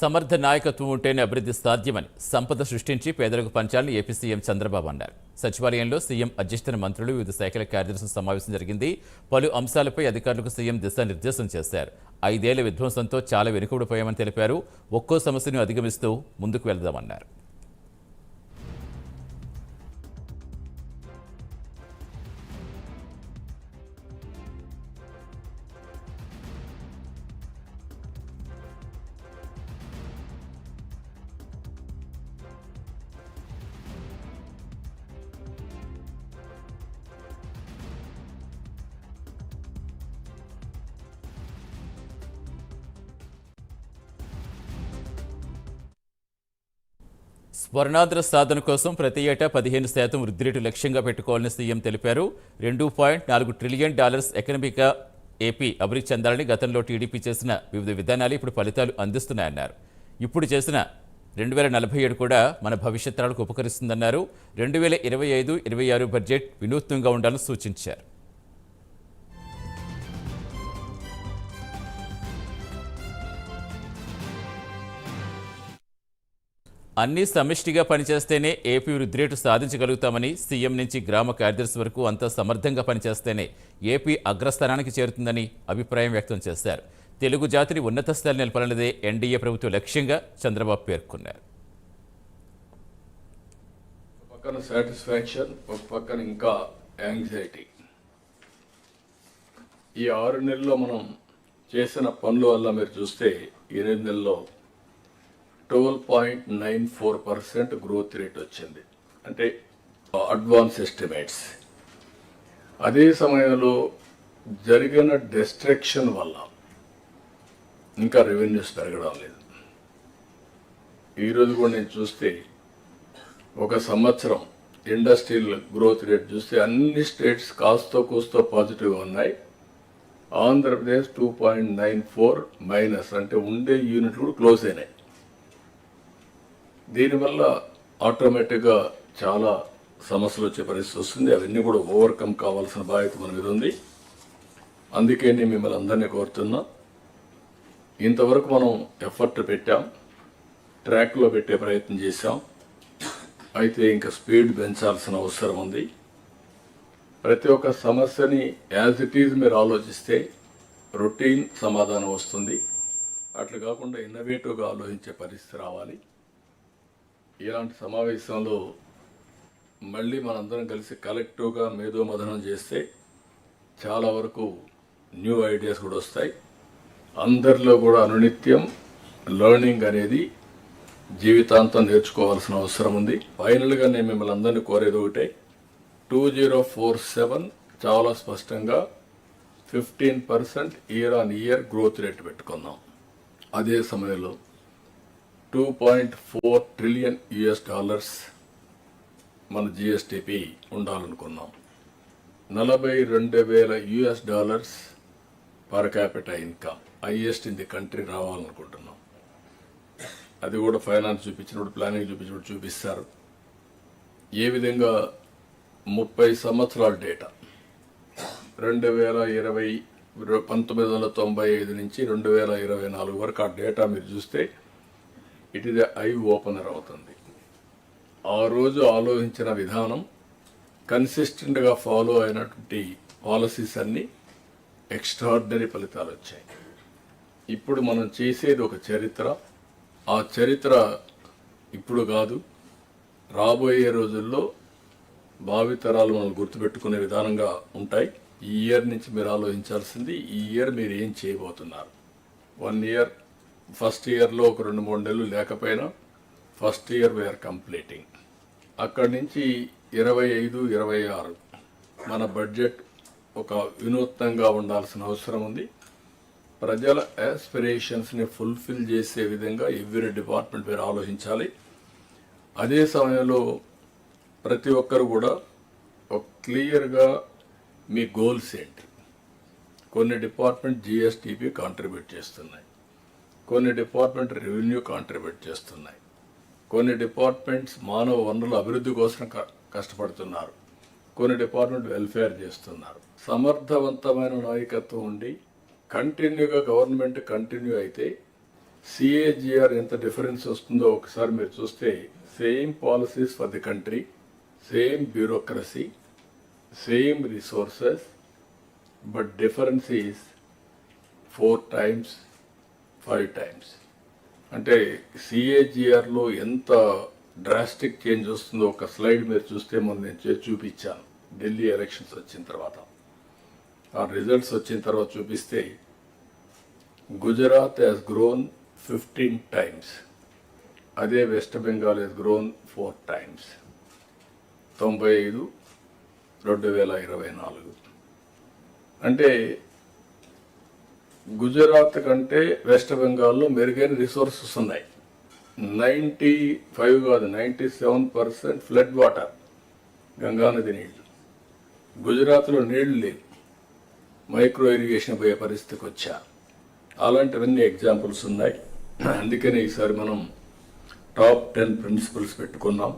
సమర్థ నాయకత్వం ఉంటేనే అభివృద్ధి సాధ్యమని సంపద సృష్టించి పేదలకు పంచాలని ఏపీ సీఎం చంద్రబాబు అన్నారు. సచివాలయంలో సీఎం అధ్యక్షతన మంత్రులు వివిధ శాఖల కార్యదర్శుల సమావేశం జరిగింది. పలు అంశాలపై అధికారులకు సీఎం దిశానిర్దేశం చేశారు. ఐదేళ్ళ విధ్వంసంతో చాలా వెనుకబడిపోయామని తెలిపారు. ఒక్కో సమస్యను అధిగమిస్తూ ముందుకు వెళదామన్నారు. స్వర్ణాంధ్ర సాధన కోసం ప్రతి ఏటా పదిహేను శాతం వృద్ధి రేటు లక్ష్యంగా పెట్టుకోవాలని సీఎం తెలిపారు. రెండు పాయింట్ నాలుగు ట్రిలియన్ డాలర్స్ ఎకనమిక్గా ఏపీ అభివృద్ధి చెందాలని గతంలో టీడీపీ చేసిన వివిధ విధానాలు ఇప్పుడు ఫలితాలు అందిస్తున్నాయన్నారు. ఇప్పుడు చేసిన రెండు వేల నలభై ఏడు కూడా మన భవిష్యత్తు ఉపకరిస్తుందన్నారు. రెండు వేల ఇరవై ఐదు ఇరవై ఆరు బడ్జెట్ వినూత్నంగా ఉండాలని సూచించారు. అన్ని సమిష్టిగా పనిచేస్తేనే ఏపీ వృద్ధి రేటు సాధించగలుగుతామని సీఎం నుంచి గ్రామ కార్యదర్శి వరకు అంతా సమర్థంగా పనిచేస్తేనే ఏపీ అగ్రస్థానానికి చేరుతుందని అభిప్రాయం వ్యక్తం చేశారు. తెలుగు జాతిని ఉన్నత స్థాయి నిలపాలన్నదే ఎన్డీఏ ప్రభుత్వ లక్ష్యంగా చంద్రబాబు పేర్కొన్నారు. పక్కన సాటిస్ఫాక్షన్ ఒక పక్కన ఇంకా యాంగ్జైటీ. ఈ ఆరు నెలల్లో మనం చేసిన పనుల వల్ల మీరు చూస్తే ఈ రెండు నెలల్లో twelve point nine four percent growth rate వచ్చింది. అంటే అడ్వాన్స్ ఎస్టిమేట్స్ అదే సమయంలో జరిగిన డిస్ట్రక్షన్ వల్ల ఇంకా రెవెన్యూస్ పెరగడం లేదు. ఈరోజు కూడా నేను చూస్తే ఒక సంవత్సరం ఇండస్ట్రియల్ గ్రోత్ రేట్ చూస్తే అన్ని స్టేట్స్ కాస్తో కూస్తో పాజిటివ్గా ఉన్నాయి. Andhra Pradesh two point nine four minus అంటే ఉండే యూనిట్లు కూడా క్లోజ్ అయినాయి. దీనివల్ల ఆటోమేటిక్గా చాలా సమస్యలు వచ్చే పరిస్థితి వస్తుంది. అవన్నీ కూడా ఓవర్కమ్ కావాల్సిన బాధ్యత మన మీద ఉంది. అందుకే నేను మిమ్మల్ని అందరినీ కోరుతున్నా ఇంతవరకు మనం ఎఫర్ట్ పెట్టాం ట్రాక్లో పెట్టే ప్రయత్నం చేశాం. అయితే ఇంకా స్పీడ్ పెంచాల్సిన అవసరం ఉంది. ప్రతి ఒక్క సమస్యని యాజ్ ఇట్ ఈజ్ మీరు ఆలోచిస్తే రొటీన్ సమాధానం వస్తుంది. అట్లా కాకుండా ఇన్నోవేటివ్గా ఆలోచించే పరిస్థితి రావాలి. ఇలాంటి సమావేశంలో మళ్ళీ మనందరం కలిసి కలెక్టివ్గా మేధో మదనం చేస్తే చాలా వరకు న్యూ ఐడియాస్ కూడా వస్తాయి. అందరిలో కూడా అనునిత్యం లెర్నింగ్ అనేది జీవితాంతం నేర్చుకోవాల్సిన అవసరం ఉంది. ఫైనల్గా నేను మిమ్మల్ని అందరినీ కోరేది ఒకటే టూ జీరో ఫోర్ సెవెన్ చాలా స్పష్టంగా fifteen percent year on year growth rate పెట్టుకుందాం. అదే సమయంలో two point four trillion US dollars మన జిఎస్టిపి ఉండాలనుకున్నాం. నలభై రెండు వేల US dollars per capita income highest in the country రావాలనుకుంటున్నాం. అది కూడా ఫైనాన్స్ చూపించినప్పుడు ప్లానింగ్ చూపించినప్పుడు చూపిస్తారు. ఏ విధంగా ముప్పై సంవత్సరాల డేటా రెండు వేల ఇరవై పంతొమ్మిది వందల తొంభై ఐదు నుంచి రెండు వేల ఇరవై నాలుగు వరకు ఆ డేటా మీరు చూస్తే ఇట్ ఇస్ ఐ ఓపెనర్ అవుతుంది. ఆ రోజు ఆలోచించిన విధానం కన్సిస్టెంట్గా ఫాలో అయినటువంటి పాలసీస్ అన్నీ ఎక్స్ట్రాడినరీ ఫలితాలు వచ్చాయి. ఇప్పుడు మనం చేసేది ఒక చరిత్ర. ఆ చరిత్ర ఇప్పుడు కాదు. రాబోయే రోజుల్లో భావితరాలు మనం గుర్తుపెట్టుకునే విధానంగా ఉంటాయి. ఈ ఇయర్ నుంచి మీరు ఆలోచించాల్సింది ఈ ఇయర్ మీరు ఏం చేయబోతున్నారు? వన్ ఇయర్ ఫస్ట్ ఇయర్లో ఒక రెండు మూడు నెలలు లేకపోయినా ఫస్ట్ ఇయర్ వీఆర్ కంప్లీటింగ్ అక్కడి నుంచి ఇరవై ఐదు ఇరవై ఆరు మన బడ్జెట్ ఒక వినూత్నంగా ఉండాల్సిన అవసరం ఉంది. ప్రజల యాస్పిరేషన్స్ని ఫుల్ఫిల్ చేసే విధంగా ఎవ్రీ డిపార్ట్మెంట్ మీరు ఆలోచించాలి. అదే సమయంలో ప్రతి ఒక్కరు కూడా ఒక క్లియర్గా మీ గోల్స్ ఏంటి? కొన్ని డిపార్ట్మెంట్ జిఎస్టిపి కాంట్రిబ్యూట్ చేస్తున్నాయి. కొన్ని డిపార్ట్మెంట్ రెవెన్యూ కాంట్రిబ్యూట్ చేస్తున్నాయి. కొన్ని డిపార్ట్మెంట్స్ మానవ వనరుల అభివృద్ధి కోసం క- కష్టపడుతున్నారు. కొన్ని డిపార్ట్మెంట్ వెల్ఫేర్ చేస్తున్నారు. సమర్థవంతమైన నాయకత్వం ఉండి కంటిన్యూగా గవర్నమెంట్ కంటిన్యూ అయితే సిఏజిఆర్ ఎంత డిఫరెన్స్ వస్తుందో ఒకసారి మీరు చూస్తే same policies for the country same bureaucracy same resources but difference is four times five times అంటే సిఏజిఆర్లో ఎంత డ్రాస్టిక్ చేంజ్ వస్తుందో ఒక స్లైడ్ మీరు చూస్తే మొన్న నేను చూపించాను. ఢిల్లీ ఎలక్షన్స్ వచ్చిన తర్వాత. ఆ రిజల్ట్స్ వచ్చిన తర్వాత చూపిస్తే Gujarat has grown fifteen times అదే West Bengal has grown four times తొంభై ఐదు రెండు వేల ఇరవై నాలుగు. అంటే గుజరాత్ కంటే వెస్ట్ బెంగాల్లో మెరుగైన రిసోర్సెస్ ఉన్నాయి. నైంటీ ఫైవ్ కాదు ninety seven percent flood water గంగానది నీళ్ళు గుజరాత్లో నీళ్ళు లేవు. మైక్రో ఇరిగేషన్ పోయే పరిస్థితికి వచ్చా. అలాంటివన్నీ ఎగ్జాంపుల్స్ ఉన్నాయి. అందుకని ఈసారి మనం టాప్ టెన్ ప్రిన్సిపల్స్ పెట్టుకున్నాం.